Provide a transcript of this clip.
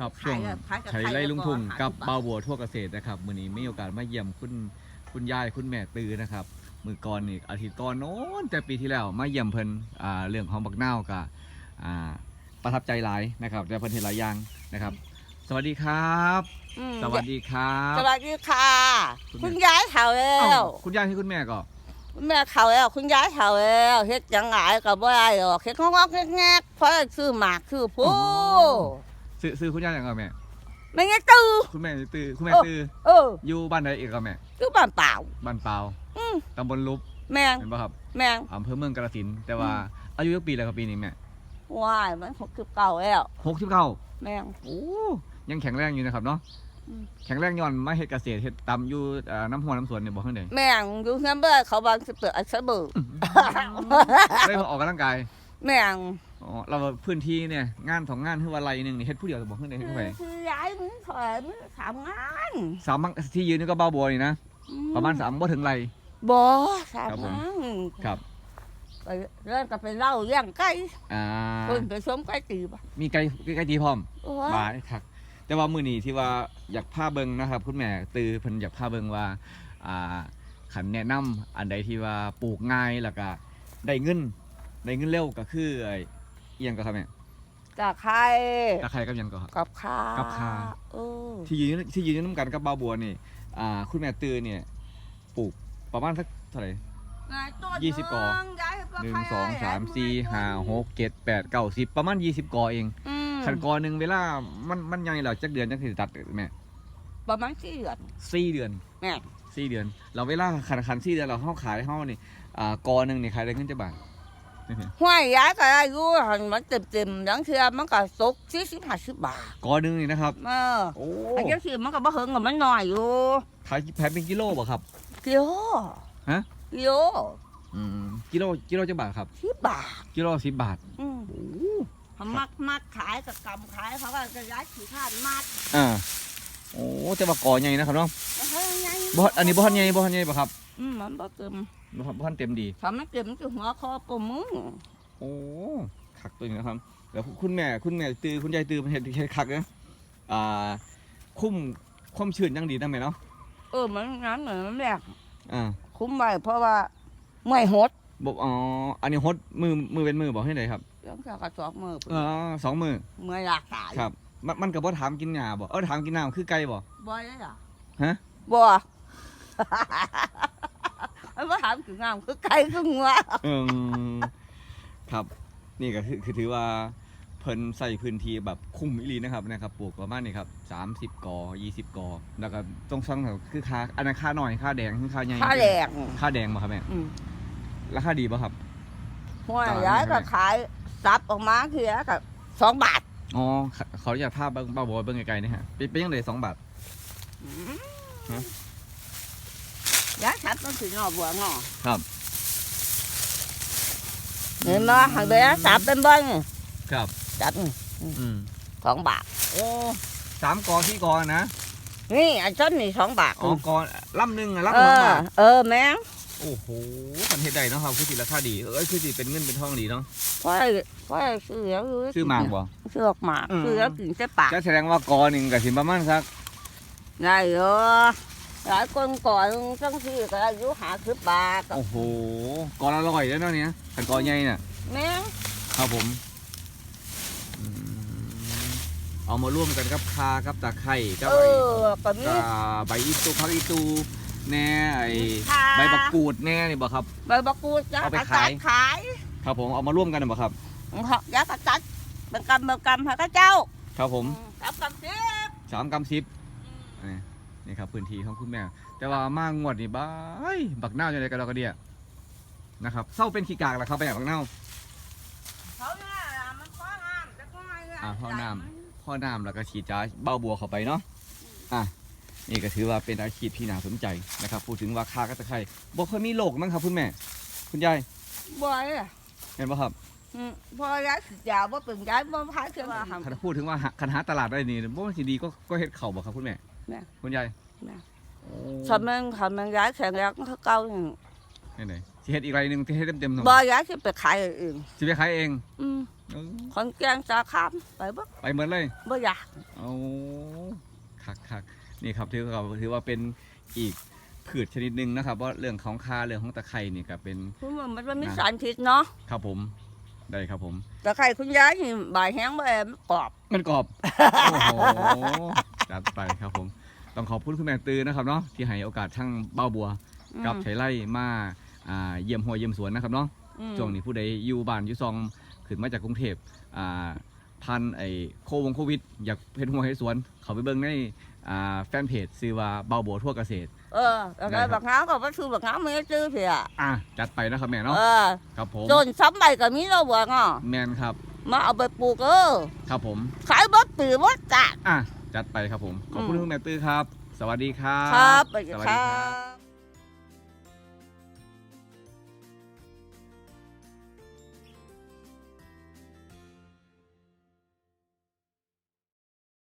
ครับช่วงขายกับใช้ขายไล่ลุงทุ่งขายกับทุเบาบัวทั่วเกษตรนะครับมื้อนี้มีโอกาสมาเยี่ยมคุณคุณยายคุณแม่ตือนะครับมือก่อนนี่อาทิตย์ก่อนโน้นแต่ปีที่แล้วมาเยี่ยมเพิ่นอ่าเรื่องของบักนาวกับอ่าประทับใจหลายนะครับแต่เพิ่นเห็นหลายอย่างนะครับ สวัสดีครับ อืมสวัสดีครับ สวัสดีค่ะ คุณแม่ คุณยายเฒ่าแล้เอ้าวคุณยายให้คุณแม่ก่อนคุณแม่เฒ่าแล้วคุณยายเฒ่าแล้วเฮ็ดจังไงก็บ่ได้หรอกเฮ็ดงอกๆแงกๆเพราะซื้อหมากซื้อผู้ ซื้อซื้อคุณยายอย่างก่อนแม่ ไม่งั้นตื้อคุณแม่ตือคุณแม่เออตือเอออยู่บ้านใดอีกครับแม่อยู่บ้านเปล่า บ้านเปล่าอืมตำบลลุบแม่งเห็นป่ะครับแม่งอำเภอเมืองกาฬสินธุ์แต่ว่าอายุยักปีแล้วครับปีนี้แม่ว้ายมันหกสิบเก้าแล้วหกสิบเก้าแม่งโอ้ยังแข็งแรงอยู่นะครับเนาะอืม แข็งแรงย้อนมาเฮ็ดเกษตรเฮ็ดตำอยู่เอ่อน้ำหัวน้ำสวนเนี่ยบอกข้างใดแม่งอยู่เฮือนเบ่เขาบางสิเปิดอัลไซเบอร์ได้มาออกกำลังกาย แม่งอ๋อเราพื้นที่เนี่ยงานสองงานคือว่าไรหนึ่งนี่เฮ็ดผู้เดียวบอกข้างใดเฮ็ดผู้ใดคือยายมึงถอยมึงสามงานสามบังที่ยืนนี่ก็เบาบัวนี่นะประมาณสามบ่ถึงไรบ่สามครับผม งานครับไปเริ่มก็ไปเล่าเรื่องไก่อ่าเพิ่นไปชมไก่ตีบ่มีไก่ไก่จีพร้อม โอ้บายครับแต่ว่ามื้อนี้ที่ว่าอยากพาเบิ่งนะครับ คุณแม่ตือเพิ่นอยากพาเบิ่งว่าอ่าขันแนะนำอันใดที่ว่าปลูกง่ายแล้วก็ได้เงิน ได้เงินเร็วก็คือไอ้เอียงก็ครับแม่กะไข่ตะไคร้กับหยังก็ครับ กับข้ากับข้า เออที่ยืนที่ยืนน้ำกันกับเบาบัวนี่อ่าคุณแม่ตือเนี่ยปลูกประมาณสักเท่าไหร่ ยี่สิบกอหนึ่งสองสามสี่ห้าหกเจ็ดแปดเก้าสิบประมาณยี่สิบกอเองอืมขันกอหนึ่งเวลามันมันยังไงเราจักเดือนจักสิตัดแม่ประมาณสี่เดือนสี่เดือนแม่สี่เดือน เราเวลาขันขันสี่เดือนเราเข้าขายเข้านี่อ่ากอหนึ่งนี่ขายได้เงินจะบาทนี่เห็นห้วยยายก็อายุหันมันเต็มๆดังเทื่อมันก็ตก40 50บาทกอหนึ่งนี่นะครับ เออโอ้ไอ้จังซี่มันก็บ่เฮิงกับมันน้อยอยู่ขายแพ็คเป็นกิโลบ่ครับ กิโลฮะ กิโลอืมกิโลกิโลจะบาทครับ10บาทกิโลสิบบาทอืมเขามักมักขายกับกำขายเขาก็จะย้ายขี้ข้านมัดอ่าโอ้แต่ว่ากอใหญ่นะครับเนาะแล้วเขายังไงบ่อันนี้บ่ทันใหญ่บ่ทันใหญ่ป่ะครับ อืมมันบ่เต็ม บ่ทันบ่ทันเต็มดี ถ้ามันเต็มมันจะหัวคอปมึงโอ้คักตัวนี้นะครับแล้วคุณแม่คุณแม่ตือคุณยายตือมันเห็นเห็นคักนะอ่าคุ้มความชื้นยังดีนะแม่เนาะเออมันนั้นเหมือนมันแบบอ่าคุ้มไว้เพราะว่าไม่หดบอกอ๋ออันนี้ฮดมือมือเป็นมือบอกให้ไหนครับเรื่องจากกระสอบมืออ๋อสองมือเมื่อยหลากสายครับ มันมันกับว่าถามกินหญ้าบ่เออถามกินน้ำคือไก่บ่บ่ได้หรอฮะบ่ มันบ่ถามถึงงามคือไก่คืองัวเออครับ นี่ก็คือคือถือว่าเพิ่นใส่พื้นที่แบบคุ้มอีหลีนะครับนะครับปลูกประมาณนี้ครับ 30กอ20กอแล้วก็ต้องสั่งแถวคือค่าอันนั้นค่าหน่อยค่าแดงคือค่าใหญ่ค่าแรงค่าแดงบ่ครับแม่อืมราคาดีป่ะครับห้วยย้ายก็ขายซับออกมาคือก็สองบาทอ๋อขอขออนุญาตภาพเบิ้งบ้าบอยเบิ้งไกลๆนี่ฮะเป็นเป็นยังไงสองบาทฮะย้ายซับ ต้องถึงหน่อบัวหน่อครับ เห็นบ่หันไปแล้วซับเป็นเบิ้งครับซับอืมสองบาทโอ้สามกอที่กอนะนี่อันต้นนี่สองบาทอ๋อกอลำหนึ่งอะลำเอสองอบาทเออแม่งโอ้โหพันเฮ็ดได้เนาะครับคือสิราคาดีเอ้ยคือสิเป็นเงินเป็นทองดีเนาะพ่อพ่อซื้อแล้วยู่ซื้อหมากบ่ซื้อออกหมากอืมซื้อแล้วกินแต่ปากก็แสดงว่ากอหนึ่งกับสิประมาณสักได้เยอะ หลายคนก่อนตั้งที่ก็อายุหาสิบบาทโอ้โหกอละร้อยแล้วเนาะเนี่ยขันกอใหญ่น่ะแม่งครับผมอืมเอามาร่วมกันกับคากับตะไคร่กับเอไอ้อก็มีอ่าใบอีตูพักอีตูแหน่ไอค่ะใบบักกูดแหน่นี่บ่ครับ ใบบักกูดจ้ะเอาไปกระขายจัดขายครับผมเอามาร่วมกันนะบ่ครับยากระจัดเป็นกำเป็นกำให้ข้าเจ้าครับผมกับกำเสียบสามกำซิบ นี่นี่ครับพื้นที่ของคุณแม่ แต่ว่ามางวดนี่บ้ายบักเน่าอยู่ในกระดอกกระเดียนะครับเศร้าเป็นขี้กากแล้วครับไปอย่างบักเน่าเขาเนี่ยมันฟ้องน้ำจะฟ้องอะไรเนี่ยอ่าฟ้องน้พ่อน้ำแล้วก็ฉีดจ้าเบ้าบัวเข้าไปเนาะอะนี่ก็ถือว่าเป็นอาชีพที่น่าสนใจนะครับ พูดถึงว่าคาก็ตะไคร่บ่เคยมีโรคมั้งครับคุณแม่ คุณยายบ่อยอะเห็นป่ะครับอืมพอย้ายสิยาวบ่เป็นย้ายบ่พายเชื่อว่าหคันพูดถึงว่าหาคันหาตลาดได้นี่บ่ว่าสิดีก็ก็เฮ็ดเข่าบ่ครับคุณแม่ แม่คุณยายแม่โอ้ำทำมันทำมันย้ายแข็งแรงเขาเก่าอย่างนี่ไหนสิเฮ็ดอีกไรหนึงที่เฮ็ดเต็มๆหน่อยบ่ย้ายสิไปขายอย่างอื่นสิไปขายเองอืมเออคนแกงสาขามไปบ่ไปเหมือนเลย บ่อยากโอ้คักคักนี่ครับถือว่าถือว่าเป็นอีกพืชชนิดหนึ่งนะครับว่าเรื่องของคาเรื่องของตะไคร่นี่ก็เป็นคือมันมันมีสารพิษเนาะครับผมได้ครับผม แต่ไข่คุณยายนี่ใบายแห้งบ่แอบกรอบ มันกรอบ โอ้โห จัดไปครับผม ต้องขอบคุณคุณแม่ตือนะครับเนาะที่ให้โอกาสทั้งเบ้าบัวกับอืมไถไล่มาอ่าเยี่ยมหัวเยี่ยมสวนนะครับเนาะอืมช่วงนี้ผู้ใดอยู่บ้านอยู่ซองขึ้นมาจากกรุงเทพอ่าพันไอ้โควงโควิด อยากเห็นหัวเห็นสวน เขาไปเบิ่งในอ่าแฟนเพจซื้อว่าเบ้าบัวทั่วเกษตร เออแล้วได้ก็ครับบักน้ำก็บ่ซื้อบักน้ำไม่ซื้อเพียอะจัดไปนะครับแม่เนาะเออครับผมจนซ้ำใบก็มีแล้วบ่เนาะแมนครับ มาเอาไปปลูกเออครับผม ขายบ่ปีบ่จัดอะ จัดไปครับผม ขอบคุณอืมคุณแม่ตื้อครับ สวัสดีครับ ครับไปสวัสคดีรัครับบ